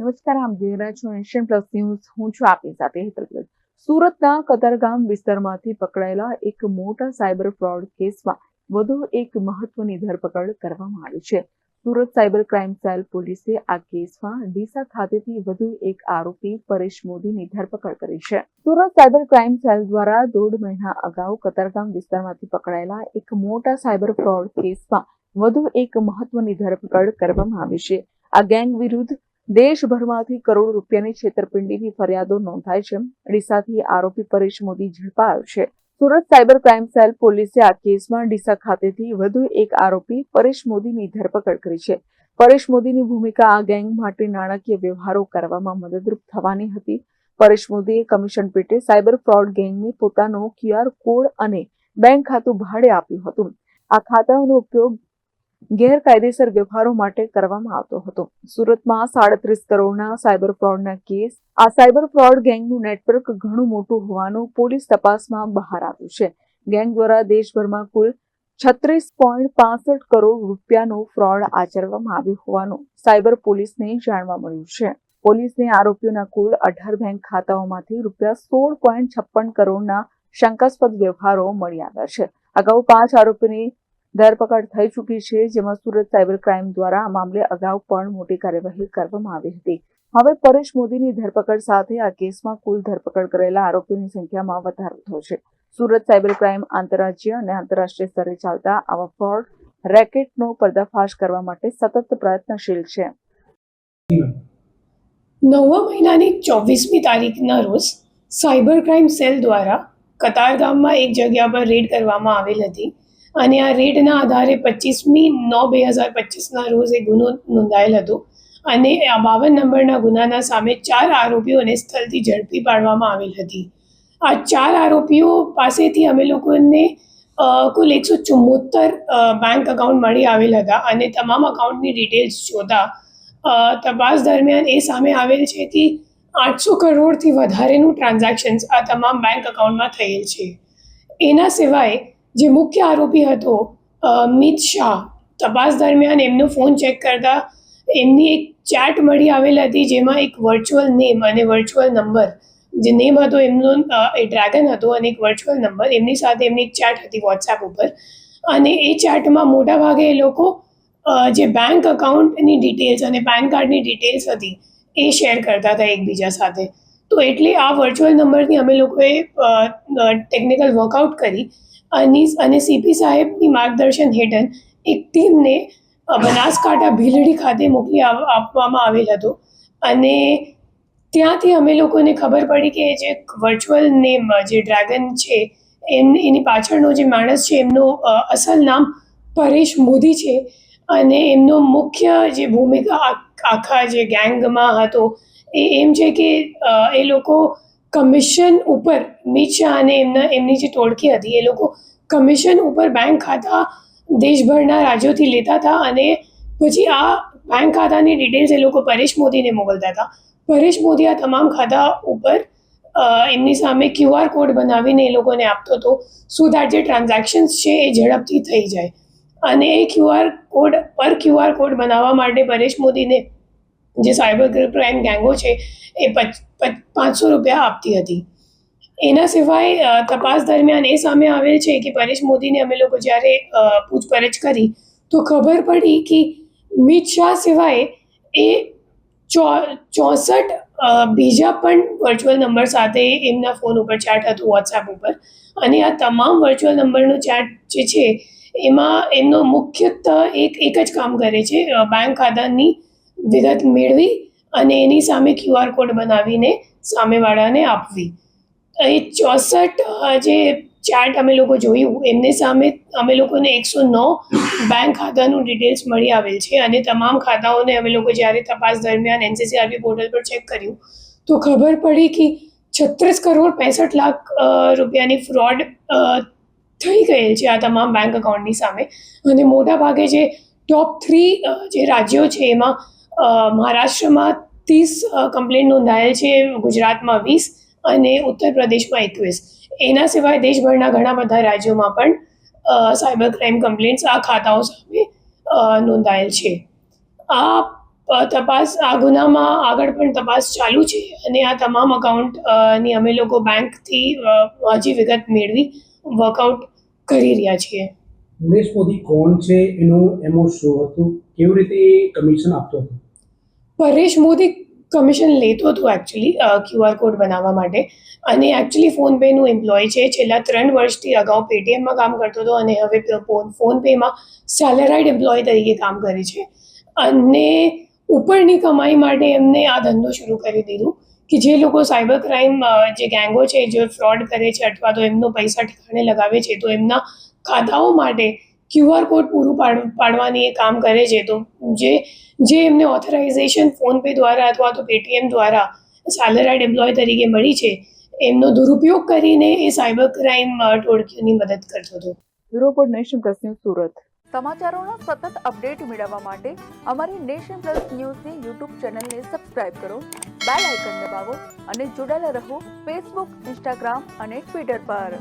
નમસ્કાર આમ જોઈ રહ્યા એશિયન પ્લસ ન્યૂઝ. હું છું આપની સાથે હેતલ. સુરતના કતારગામ વિસ્તારમાંથી પકડાયેલા એક મોટા સાયબર ફ્રોડ કેસમાં વધુ એક મહત્વની ધરપકડ કરવામાં આવી છે. સુરત સાયબર ક્રાઇમ સેલ પોલીસે આ કેસમાં ડીસા ખાતેથી વધુ એક આરોપી પરેશ મોદીની ધરપકડ કરી છે. સુરત સાયબર ક્રાઇમ સેલ દ્વારા દોઢ મહિના અગાઉ કતારગામ વિસ્તારમાંથી પકડાયેલા એક મોટા સાયબર ફ્રોડ કેસમાં વધુ એક મહત્વની ધરપકડ કરવામાં આવી છે. આ ગેંગ વિરુદ્ધ દેશભરમાંથી કરોડ રૂપિયાની છેતરપિંડીની ફરિયાદો નોંધાય છે. ડીસાથી આરોપી પરેશ મોદી ઝડપાયો છે. સુરત સાયબર ક્રાઇમ સેલ પોલીસે આ કેસમાં ડીસા ખાતેથી વધુ એક આરોપી પરેશ મોદીની ધરપકડ કરી છે. પરેશ મોદીની ભૂમિકા આ ગેંગ માટે નાણાકીય વ્યવહારો કરવામાં મદદરૂપ થવાની હતી. પરેશ મોદીએ કમિશન પેટે સાયબર ફ્રોડ ગેંગને પોતાનો ક્યુઆર કોડ અને બેંક ખાતું ભાડે આપ્યું હતું. આ ખાતાઓનો ઉપયોગ ગેરકાયદેસર વ્યવહારો માટે કરવામાં આવતો હતો. સુરતમાં સાડત્રીસ કરોડના સાયબર ફ્રોડના કેસ. આ સાયબર ફ્રોડ ગેંગનું નેટવર્ક ઘણું મોટું હોવાનું પોલીસ તપાસમાં બહાર આવ્યું છે. ગેંગ દ્વારા દેશભરમાં કુલ છત્રીસ પોઈન્ટ પાસઠ કરોડ રૂપિયાનો ફ્રોડ આચરવામાં આવ્યું હોવાનું સાયબર પોલીસને જાણવા મળ્યું છે. પોલીસને આરોપીઓના કુલ અઢાર બેંક ખાતાઓમાંથી રૂપિયા સોળ પોઈન્ટ છપ્પન કરોડના શંકાસ્પદ વ્યવહારો મળી આવ્યા છે. અગાઉ પાંચ આરોપીની ધરપકડ થઈ ચૂકી છે, જેમાં સુરત સાયબર ક્રાઇમ દ્વારા આ મામલે અગાઉ પણ મોટી કાર્યવાહી કરવામાં આવી હતી. હવે પરેશ મોદીની ધરપકડ સાથે આ કેસમાં કુલ ધરપકડ કરેલા આરોપીઓની સંખ્યામાં વધારો થયો છે. સુરત સાયબર ક્રાઇમ આંતરરાજ્ય અને આંતરરાષ્ટ્રીય સ્તરે ચાલતા આવા ફ્રોડ, રેકેટનો પર્દાફાશ કરવા માટે સતત પ્રયત્નશીલ છે. નવમા મહિનાની ચોવીસમી તારીખના રોજ સાયબર ક્રાઇમ સેલ દ્વારા કતારગામમાં એક જગ્યા પર રેડ કરવામાં આવેલ હતી. અને આ રેડના આધારે પચીસમી નવ બે હજાર પચીસના રોજ એ ગુનો નોંધાયેલ હતો. અને આ બાવન નંબરના ગુનાના સામે ચાર આરોપીઓને સ્થળથી ઝડપી પાડવામાં આવેલ હતી. આ ચાર આરોપીઓ પાસેથી અમે લોકોને કુલ એકસો ચુમ્મોતર બેંક અકાઉન્ટ મળી આવેલ હતા અને તમામ અકાઉન્ટની ડિટેલ્સ જોતા તપાસ દરમિયાન એ સામે આવેલ છે કે આઠસો કરોડથી વધારેનું ટ્રાન્ઝેક્શન્સ આ તમામ બેંક અકાઉન્ટમાં થયેલ છે. એના સિવાય જે મુખ્ય આરોપી હતો અમિત શાહ. તપાસ દરમિયાન એમનો ફોન ચેક કરતા એમની એક ચેટ મળી આવેલ હતી જેમાં એક વર્ચ્યુઅલ નેમ અને વર્ચ્યુઅલ નંબર જે નેમ હતો એમનો એ ડ્રેગન હતો અને એક વર્ચ્યુઅલ નંબર એમની સાથે એમની એક ચેટ હતી વોટ્સએપ ઉપર. અને એ ચેટમાં મોટાભાગે એ લોકો જે બેંક અકાઉન્ટની ડિટેલ્સ અને પેન કાર્ડની ડિટેલ્સ હતી એ શેર કરતા હતા એકબીજા સાથે. તો એટલે આ વર્ચ્યુઅલ નંબરથી અમે લોકોએ ટેકનિકલ વર્કઆઉટ કરી. અને અને સીપી સાહેબની માર્ગદર્શન હેઠળ એક ટીમને બનાસકાંઠા ભીલડી ખાતે મોકલી આપવામાં આવેલ હતો. અને ત્યાંથી અમે લોકોને ખબર પડી કે જે વર્ચ્યુઅલ નેમ જે ડ્રેગન છે, એમ, એની પાછળનો જે માણસ છે, એમનું અસલ નામ પરેશ મોદી છે. અને એમનો મુખ્ય જે ભૂમિકા આખા જે ગેંગમાં હતો, એ એમ છે કે એ લોકો કમિશન ઉપર મિત શાહ અને એમના, એમની જે ટોળકી હતી, એ લોકો કમિશન ઉપર બેંક ખાતા દેશભરના રાજ્યોથી લેતા હતા અને પછી આ બેંક ખાતાની ડિટેલ્સ એ લોકો પરેશ મોદીને મોકલતા હતા. પરેશ મોદી આ તમામ ખાતા ઉપર એમની સામે ક્યુઆર કોડ બનાવીને એ લોકોને આપતો હતો સો દેટ જે ટ્રાન્ઝેક્શન્સ છે એ ઝડપથી થઈ જાય. અને એ ક્યુઆર કોડ પર ક્યુઆર કોડ બનાવવા માટે પરેશ મોદીને જે સાયબર ક્રાઇમ ગેંગો છે, એ પચ, પચ- પાંચસો રૂપિયા આપતી હતી. એના સિવાય તપાસ દરમિયાન એ સામે આવેલ છે કે પરેશ મોદીને અમે લોકો જ્યારે પૂછપરછ કરી, તો ખબર પડી કે મિત શાહ સિવાય એ ચો, ચોસઠ બીજા પણ વર્ચ્યુઅલ નંબર સાથે એમના ફોન ઉપર ચેટ હતું વોટ્સએપ ઉપર. અને આ તમામ વર્ચ્યુઅલ નંબરનો ચેટ જે છે, એમાં એમનો મુખ્યત્વ એક એક જ કામ કરે છે બેંક ખાતાની વિગત મેળવી અને એની સામે ક્યુઆર કોડ બનાવીને સામેવાળાને આપવી. એ ચોસઠ જે ચાર્ટ અમે લોકો જોયું, એમની સામે અમે લોકોને એકસો નવ બેંક ખાતાનું ડિટેલ્સ મળી આવેલ છે અને તમામ ખાતાઓને અમે લોકો જ્યારે તપાસ દરમિયાન એનસીસીઆરબી પોર્ટલ પર ચેક કર્યું, તો ખબર પડી કે છત્રીસ કરોડ પેસઠ લાખ રૂપિયાની ફ્રોડ થઈ ગયેલ છે આ તમામ બેંક અકાઉન્ટની સામે. અને મોટા ભાગે જે ટોપ થ્રી જે રાજ્યો છે એમાં મહારાષ્ટ્રમાં ત્રીસ કમ્પ્લેન નોંધાયેલ છે, ગુજરાતમાં વીસ અને ઉત્તર પ્રદેશમાં એકવીસ. એના સિવાય દેશભરના ઘણા બધા રાજ્યોમાં પણ સાયબર ક્રાઇમ કમ્પ્લેન્ટ્સ આ ખાતાઓ સામે નોંધાયેલ છે. આ તપાસ, આ ગુનામાં આગળ પણ તપાસ ચાલુ છે અને આ તમામ અકાઉન્ટની અમે લોકો બેંકથી હજી વિગત મેળવી વર્કઆઉટ કરી રહ્યા છીએ. ઉમેશ મોદી કોણ છે? એનું એમો શું હતું? કેવી રીતે કમિશન આપતો હતો? પરેશ મોદી કમિશન લેતો હતો એકચ્યુઅલી ક્યુઆર કોડ બનાવવા માટે. અને એકચ્યુઅલી ફોનપેનું એમ્પ્લોય છે. છેલ્લા ત્રણ વર્ષથી અગાઉ પેટીએમમાં કામ કરતો હતો અને હવે ફોનપેમાં સેલેરાઇડ એમ્પ્લોય તરીકે કામ કરે છે. અને ઉપરની કમાઈ માટે એમને આ ધંધો શરૂ કરી દીધું કે જે લોકો સાયબર ક્રાઇમ જે ગેંગો છે, જે ફ્રોડ કરે છે અથવા તો એમનો પૈસા ઠેકાણે લગાવે છે તો એમના ખાતાઓ માટે ક્યુઆર કોડ પૂરું પાડ પાડવાની એ કામ કરે છે તો જે જે એમને ઓથોરાઇઝેશન ફોનપે દ્વારા અથવા તો પેટીએમ દ્વારા સેલેરાઇડ એમ્પ્લોય તરીકે મળી છે એમનો દુરુપયોગ કરીને એ સાયબર ક્રાઇમ ટોળકીઓની મદદ કરતો હતો. Bureau report nation plus news Surat. સમાચારોનો સતત અપડેટ મેળવવા માટે અમારી નેશન પ્લસ ન્યૂઝની યુટ્યુબ ચેનલને સબસ્ક્રાઇબ કરો બેલ આઇકન દબાવો અને જોડાયેલા રહો ફેસબુક ઇન્સ્ટાગ્રામ અને ટ્વિટર પર.